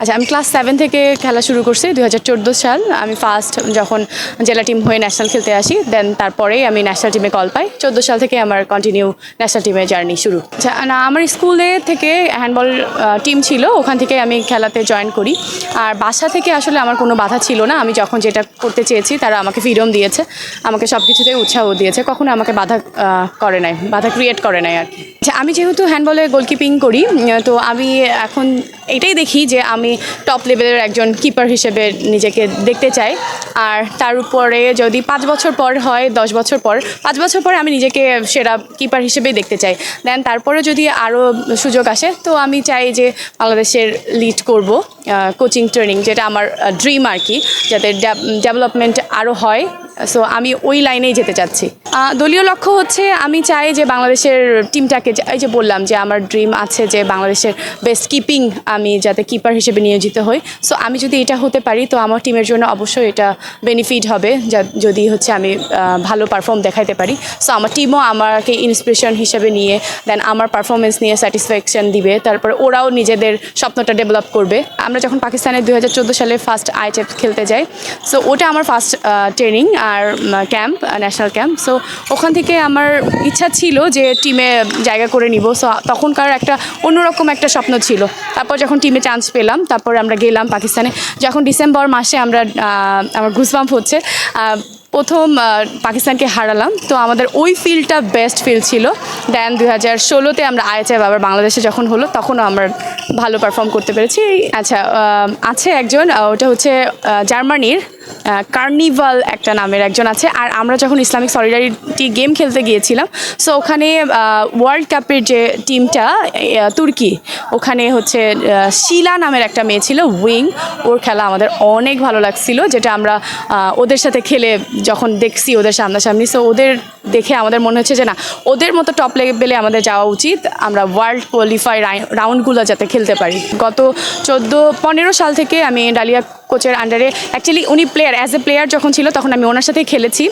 আচ্ছা আমি class seven থেকে খেলা শুরু করছি, দুই হাজার চোদ্দ সাল। আমি ফার্স্ট যখন জেলা টিম হয়ে ন্যাশনাল খেলতে আসি দেন তারপরেই আমি ন্যাশনাল টিমে কল পাই। চোদ্দ সাল থেকে আমার কন্টিনিউ ন্যাশনাল টিমের জার্নি শুরু। আচ্ছা না, আমার স্কুলে থেকে হ্যান্ডবল টিম ছিল, ওখান থেকে আমি খেলাতে জয়েন করি। আর বাসা থেকে আসলে আমার কোনো বাধা ছিল না। আমি যখন যেটা করতে চেয়েছি, তারা আমাকে ফ্রিডম দিয়েছে। আমাকে সব কিছুতেই উৎসাহ দিয়েছে। কখনো আমাকে বাধা করে নাই, বাধা ক্রিয়েট করে নাই আর কি। আচ্ছা আমি যেহেতু হ্যান্ডবলে গোলকিপিং করি, তো আমি এখন এটাই দেখি যে আমি টপ লেভেলের একজন কিপার হিসেবে নিজেকে দেখতে চাই। আর তার উপরে যদি পাঁচ বছর পর হয়, দশ বছর পর, পাঁচ বছর পরে আমি নিজেকে সেরা কিপার হিসেবেই দেখতে চাই। দেন তারপরে যদি আরও সুযোগ আসে, তো আমি চাই যে বাংলাদেশের লিড করব কোচিং ট্রেনিং যেটা আমার ড্রিম আর কি, যাতে ডেভেলপমেন্ট আরও হয়। সো আমি ওই লাইনেই যেতে চাচ্ছি। দলীয় লক্ষ্য হচ্ছে আমি চাই যে বাংলাদেশের টিমটাকে এই যে বললাম যে আমার ড্রিম আছে যে বাংলাদেশের বেস্ট কিপিং আমি যাতে কিপার হিসেবে নিয়োজিত হই। সো আমি যদি এটা হতে পারি, তো আমার টিমের জন্য অবশ্যই এটা বেনিফিট হবে যদি হচ্ছে আমি ভালো পারফর্ম দেখাইতে পারি। সো আমার টিমও আমাকে ইন্সপিরেশন হিসেবে নিয়ে দেন আমার পারফরমেন্স নিয়ে স্যাটিসফ্যাকশন দিবে। তারপরে ওরাও নিজেদের স্বপ্নটা ডেভেলপ করবে। আমরা যখন পাকিস্তানে দু হাজার চোদ্দ সালে ফার্স্ট আইচেপ খেলতে যাই সো ওটা আমার ফার্স্ট ট্রেনিং আর ক্যাম্প ন্যাশনাল ক্যাম্প সো ওখান থেকে আমার ইচ্ছা ছিল যে টিমে জায়গা করে নিব। সো তখনকার একটা অন্যরকম একটা স্বপ্ন ছিল। তারপর যখন টিমে চান্স পেলাম, তারপর আমরা গেলাম পাকিস্তানে। যখন ডিসেম্বর মাসে আমরা আমার ঘুসবাম্প হচ্ছে প্রথম পাকিস্তানকে হারালাম। তো আমাদের ওই ফিল্ডটা বেস্ট ফিল্ড ছিল। দেন দু হাজার ষোলোতে আমরা আইএচএফ আবার বাংলাদেশে যখন হলো, তখনও আমরা ভালো পারফর্ম করতে পেরেছি। আচ্ছা আছে একজন ওটা হচ্ছে জার্মানির কার্নিভাল একটা নামের একজন আছে। আর আমরা যখন ইসলামিক সলিডারিটি গেম খেলতে গিয়েছিলাম সো ওখানে ওয়ার্ল্ড কাপের যে টিমটা তুর্কি, ওখানে হচ্ছে শিলা নামের একটা মেয়ে ছিল উইং ওর খেলা আমাদের অনেক ভালো লাগছিল, যেটা আমরা ওদের সাথে খেলে যখন দেখছি ওদের সামনাসামনি সো ওদের দেখে আমাদের মনে হচ্ছে যে না, ওদের মতো টপ লেভেলে আমাদের যাওয়া উচিত, আমরা ওয়ার্ল্ড কোয়ালিফাই রাউন্ডগুলো যাতে খেলতে পারি। গত চোদ্দ, পনেরো সাল থেকে আমি ডালিয়া কোচের আন্ডারে অ্যাকচুয়ালি উনি প্লেয়ার অ্যাজ এ প্লেয়ার যখন ছিল, তখন আমি ওনার সাথেই খেলেছি।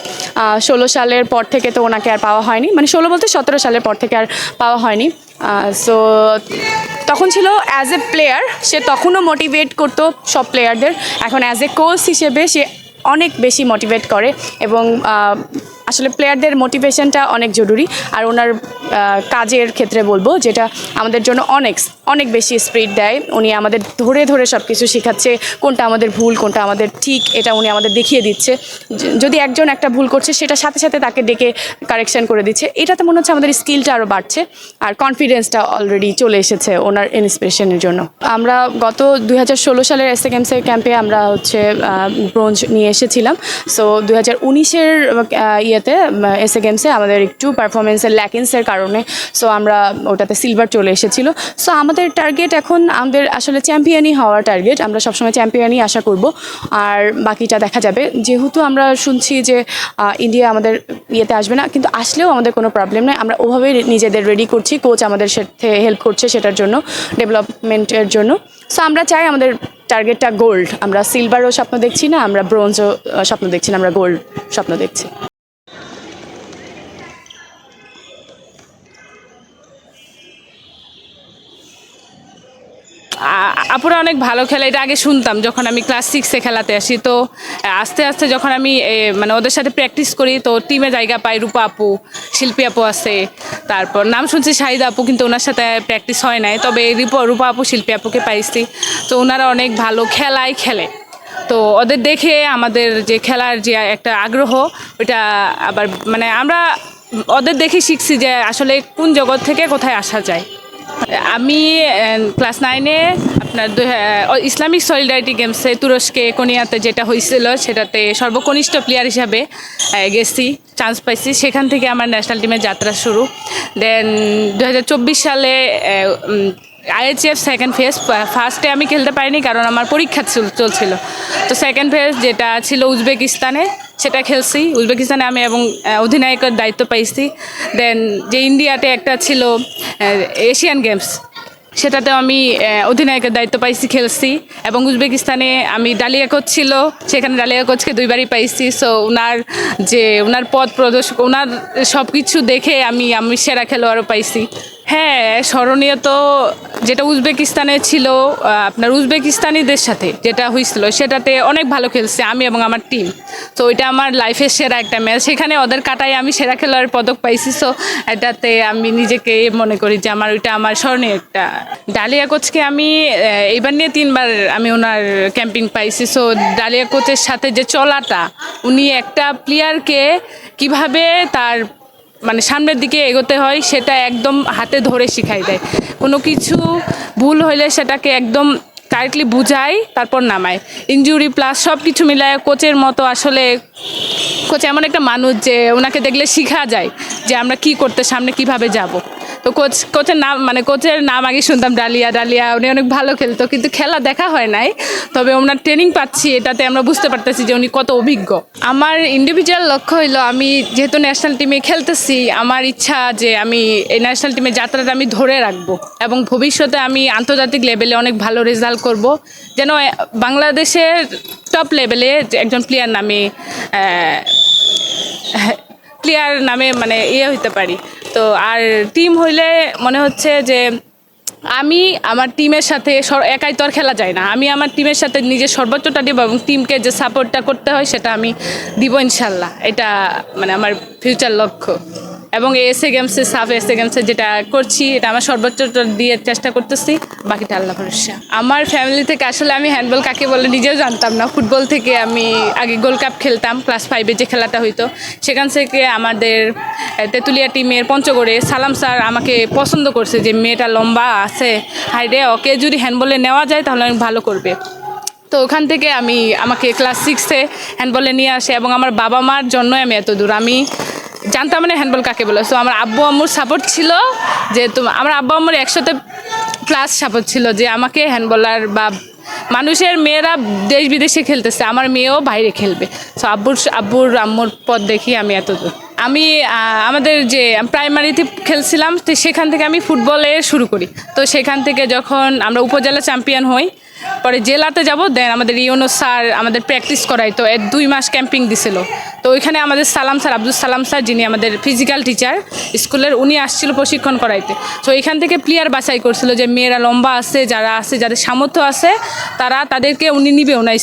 ষোলো সালের পর থেকে তো ওনাকে আর পাওয়া হয়নি। মানে ষোলো বলতে সতেরো সালের পর থেকে আর পাওয়া হয়নি। সো তখন ছিল অ্যাজ এ প্লেয়ার সে তখনও মোটিভেট করতো সব প্লেয়ারদের এখন অ্যাজ এ কোচ হিসেবে সে অনেক বেশি মোটিভেট করে এবং আসলে প্লেয়ারদের মোটিভেশনটা অনেক জরুরি। আর ওনার কাজের ক্ষেত্রে বলব যেটা আমাদের জন্য অনেক অনেক বেশি স্পিড দেয়। উনি আমাদের ধরে ধরে সব কিছু শেখাচ্ছে, কোনটা আমাদের ভুল, কোনটা আমাদের ঠিক, এটা উনি আমাদের দেখিয়ে দিচ্ছে। যদি একজন একটা ভুল করছে, সেটা সাথে সাথে তাকে ডেকে কারেকশন করে দিচ্ছে। এটাতে মনে হচ্ছে আমাদের স্কিলটা আরও বাড়ছে, আর কনফিডেন্সটা অলরেডি চলে এসেছে ওনার ইন্সপিরেশনের জন্য। আমরা গত দু হাজার ষোলো সালের এস গেমসের ক্যাম্পে আমরা হচ্ছে ব্রোঞ্জ নিয়ে এসেছিলাম। সো দুই হাজার উনিশের ইয়েতে এস এ গেমসে আমাদের একটু পারফরমেন্সের ল্যাকিংসের কারণে সো আমরা ওটাতে সিলভার চলে এসেছিল। সো আমাদের টার্গেট এখন, আমাদের আসলে চ্যাম্পিয়নই হওয়ার টার্গেট আমরা সবসময় চ্যাম্পিয়নই আশা করব। আর বাকিটা দেখা যাবে। যেহেতু আমরা শুনছি যে ইন্ডিয়া আমাদের ইয়েতে আসবে না, কিন্তু আসলেও আমাদের কোনো প্রবলেম নেই। আমরা ওভাবেই নিজেদের রেডি করছি কোচ আমাদের সাথে হেল্প করছে সেটার জন্য ডেভেলপমেন্টের জন্য। সো আমরা চাই আমাদের টার্গেটটা গোল্ড আমরা সিলভারও স্বপ্ন দেখছি না, আমরা ব্রোঞ্জও স্বপ্ন দেখছি না, আমরা গোল্ড স্বপ্ন দেখছি। আপুরা অনেক ভালো খেলে, এটা আগে শুনতাম যখন আমি ক্লাস সিক্সে খেলাতে আসি। তো, আস্তে আস্তে যখন আমি মানে ওদের সাথে প্র্যাকটিস করি, তো টিমে জায়গা পাই, রূপা আপু, শিল্পী আপু আছে, তারপর নাম শুনছি শাহিদা আপু, কিন্তু ওনার সাথে প্র্যাকটিস হয় নাই। তবে রূপা আপু শিল্পী আপুকে পাইছি। তো ওনারা অনেক ভালো খেলাই খেলে। তো ওদের দেখে আমাদের যে খেলার যে একটা আগ্রহ ওটা আবার মানে আমরা ওদের দেখে শিখছি যে আসলে কোন জগৎ থেকে কোথায় আসা যায়। আমি ক্লাস নাইনে আপনার ইসলামিক সলিডারিটি গেমসে তুরস্কে কোনিয়াতে যেটা হয়েছিল সেটাতে সর্বকনিষ্ঠ প্লেয়ার হিসাবে গেছি চান্স পাইছি। সেখান থেকে আমার ন্যাশনাল টিমের যাত্রা শুরু। দেন দু হাজার চব্বিশ সালে আইএচএফ সেকেন্ড ফেজ ফার্স্টে আমি খেলতে পারিনি কারণ আমার পরীক্ষা চল- চলছিল। তো সেকেন্ড ফেজ যেটা ছিল উজবেকিস্তানে, সেটা খেলছি। উজবেকিস্তানে আমি এবং অধিনায়কের দায়িত্ব পাইছি। দেন যে ইন্ডিয়াতে একটা ছিল এশিয়ান গেমস, সেটাতেও আমি অধিনায়কের দায়িত্ব পাইছি, খেলছি। এবং উজবেকিস্তানে আমি ডালিয়া কোচ ছিল, সেখানে ডালিয়া কোচকে দুইবারই পাইছি। সো ওনার যে ওনার পথ প্রদর্শক ওনার সব কিছু দেখে আমি আমি সেরা খেলোয়াড়ও পাইছি। হ্যাঁ স্মরণীয় তো যেটা উজবেকিস্তানে ছিল আপনার উজবেকিস্তানিদের সাথে যেটা হয়েছিল সেটাতে অনেক ভালো খেলছে আমি এবং আমার টিম তো ওইটা আমার লাইফের সেরা একটা ম্যাচ সেখানে ওদের কাটায় আমি সেরা খেলোয়াড়ের পদক পাইছি সো এটাতে আমি নিজেকে মনে করি যে আমার, ওইটা আমার স্মরণীয় একটা। ডালিয়া কোচকে আমি এইবার নিয়ে তিনবার আমি ওনার ক্যাম্পিং পাইছি সো ডালিয়া কোচের সাথে যে চলাটা, উনি একটা প্লেয়ারকে কীভাবে তার মানে সামনের দিকে এগোতে হয়, সেটা একদম হাতে ধরে শিখাই দেয়। কোনো কিছু ভুল হইলে সেটাকে একদম কারেক্টলি বুঝায় তারপর নামায় ইনজুরি প্লাস সব কিছু মিলায় কোচের মতো আসলে কোচ এমন একটা মানুষ যে ওনাকে দেখলে শেখা যায় যে আমরা কি করতে, সামনে কীভাবে যাব। তো কোচ কোচের নাম মানে কোচের নাম আগে শুনতাম, ডালিয়া ডালিয়া, উনি অনেক ভালো খেলতো, কিন্তু খেলা দেখা হয় নাই। তবে ওনার ট্রেনিং পাচ্ছি, এটাতে আমরা বুঝতে পারতেছি যে উনি কত অভিজ্ঞ। আমার ইন্ডিভিজুয়াল লক্ষ্য হইল, আমি যেহেতু ন্যাশনাল টিমে খেলতেছি, আমার ইচ্ছা যে আমি এই ন্যাশনাল টিমের যাত্রাটা আমি ধরে রাখব। এবং ভবিষ্যতে আমি আন্তর্জাতিক লেভেলে অনেক ভালো রেজাল্ট করব, যেন বাংলাদেশের টপ লেভেলে একজন প্লেয়ার নামে প্লেয়ার নামে মানে ইয়ে হইতে পারি। তো আর টিম হইলে মনে হচ্ছে যে, আমি আমার টিমের সাথে একাই তো আর খেলা যায় না। আমি আমার টিমের সাথে নিজের সর্বোচ্চটা দিব এবং টিমকে যে সাপোর্টটা করতে হয়, সেটা আমি দিব ইনশাল্লাহ। এটা মানে আমার ফিউচার লক্ষ্য। এবং এসএ গেমসে সাফ এসএ গেমসে যেটা করছি, এটা আমার সর্বোচ্চটা দিয়ে চেষ্টা করতেছি, বাকিটা আল্লাহ ভরসা। আমার ফ্যামিলি থেকে আসলে আমি হ্যান্ডবল কাকে বলে নিজেও জানতাম না। ফুটবল থেকে আমি আগে গোল্ড কাপ খেলতাম ক্লাস ফাইভে যে খেলাটা হইতো, সেখান থেকে আমাদের তেঁতুলিয়া টিমের পঞ্চগড়ে সালাম স্যার আমাকে পছন্দ করছে যে, মেয়েটা লম্বা আছে হাইডে ওকে যদি হ্যান্ডবলে নেওয়া যায় তাহলে অনেক ভালো করবে। তো ওখান থেকে আমি, আমাকে ক্লাস সিক্সে হ্যান্ডবলে নিয়ে আসে এবং আমার বাবা মার জন্যই আমি এত দূর। আমি জানতাম না হ্যান্ডবল কাকে বলে। সো আমার আব্বু আম্মুর সাপোর্ট ছিল যে তোমার আমার আব্বু আম্মুর একসাথে ক্লাস সাপোর্ট ছিল যে আমাকে হ্যান্ডবলার বা মানুষের মেয়েরা দেশ বিদেশে খেলতেছে, আমার মেয়েও বাইরে খেলবে। সো আব্বুর আব্বুর আম্মুর পথ দেখি আমি এত দূর। আমি আমাদের যে প্রাইমারিতে খেলছিলাম, তো সেখান থেকে আমি ফুটবলে শুরু করি। তো সেখান থেকে যখন আমরা উপজেলা চ্যাম্পিয়ন হই পরে জেলাতে যাব দেন আমাদের ইউনো স্যার আমাদের প্র্যাকটিস করাই তো এর দুই মাস ক্যাম্পিং দিছিল। তো ওইখানে আমাদের সালাম স্যার, আব্দুল সালাম স্যার, যিনি আমাদের ফিজিক্যাল টিচার স্কুলের উনি আসছিল প্রশিক্ষণ করাইতে। তো এখান থেকে প্লেয়ার বাছাই করছিল যে মেয়েরা লম্বা আছে, যারা আছে, যাদের সামর্থ্য আছে, তারা তাদেরকে উনি নিবে ওনার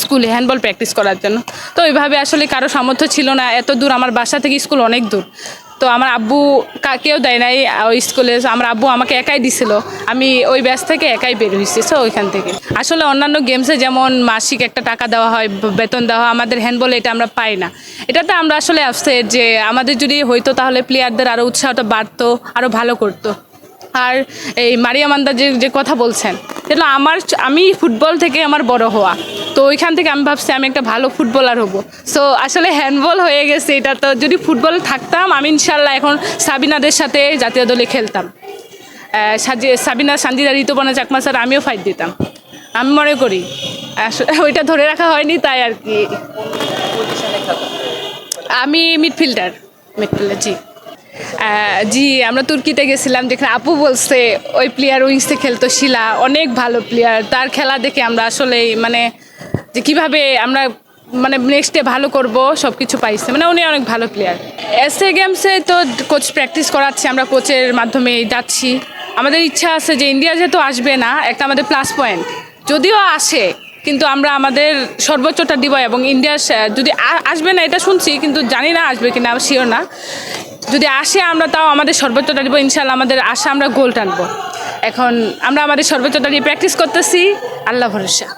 স্কুলে হ্যান্ডবল প্র্যাকটিস করার জন্য। তো ওইভাবে আসলে কারও সামর্থ্য ছিল না, এত দূর, আমার বাসা থেকে স্কুল অনেক দূর। তো আমার আব্বু কা- কেউ দেয় নাই ওই স্কুলে। আমার আব্বু আমাকে একাই দিছিল। আমি ওই ব্যাচ থেকে একাই বের হয়েছি, সো ওইখান থেকে। আসলে অন্যান্য গেমসে যেমন মাসিক একটা টাকা দেওয়া হয় বেতন দেওয়া হয়, আমাদের হ্যান্ডবলে এটা আমরা পাই না। এটাতে আমরা আসলে আসছে যে আমাদের যদি হইতো তাহলে প্লেয়ারদের আরও উৎসাহটা বাড়তো আরও ভালো করতো। আর এই মারিয়া মান্দা যে যে কথা বলছেন যেন আমার, আমি ফুটবল থেকে আমার বড় হওয়া। তো ওইখান থেকে আমি ভাবছি আমি একটা ভালো ফুটবলার হব। সো আসলে হ্যান্ডবল হয়ে গেছে এটা তো। যদি ফুটবল থাকতাম, আমি ইনশাল্লাহ এখন সাবিনাদের সাথে জাতীয় দলে খেলতাম। সাবিনা সান্দিদা ঋতুপর্ণা, চাকমা স্যার, আমিও ফাইট দিতাম। আমি মনে করি ওইটা ধরে রাখা হয়নি, তাই আর কি। আমি মিডফিল্ডার মিডফিল্ডার জি। জি, আমরা তুর্কিতে গেছিলাম, যেখানে আপু বলছে, ওই প্লেয়ার উইংসে খেলতো শিলা, অনেক ভালো প্লেয়ার তার খেলা দেখে আমরা আসলে মানে যে কীভাবে আমরা মানে নেক্সটে ভালো করব সব কিছু পাইছে। মানে উনি অনেক ভালো প্লেয়ার এস এ গেমসে তো কোচ প্র্যাকটিস করাচ্ছে, আমরা কোচের মাধ্যমে যাচ্ছি। আমাদের ইচ্ছা আছে যে ইন্ডিয়া যেহেতু আসবে না, একটা আমাদের প্লাস পয়েন্ট যদিও আসে, কিন্তু আমরা আমাদের সর্বোচ্চটা দিব এবং ইন্ডিয়া যদি আসবে না, এটা শুনছি, কিন্তু জানি না আসবে কিনা শিওর না। যদি আসে আমরা তাও আমাদের সর্বোচ্চটা দিব ইনশাল্লাহ আমাদের আশা আমরা গোল টানবো। এখন আমরা আমাদের সর্বোচ্চটা দিয়ে প্র্যাকটিস করতেছি। আল্লাহ ভরসা।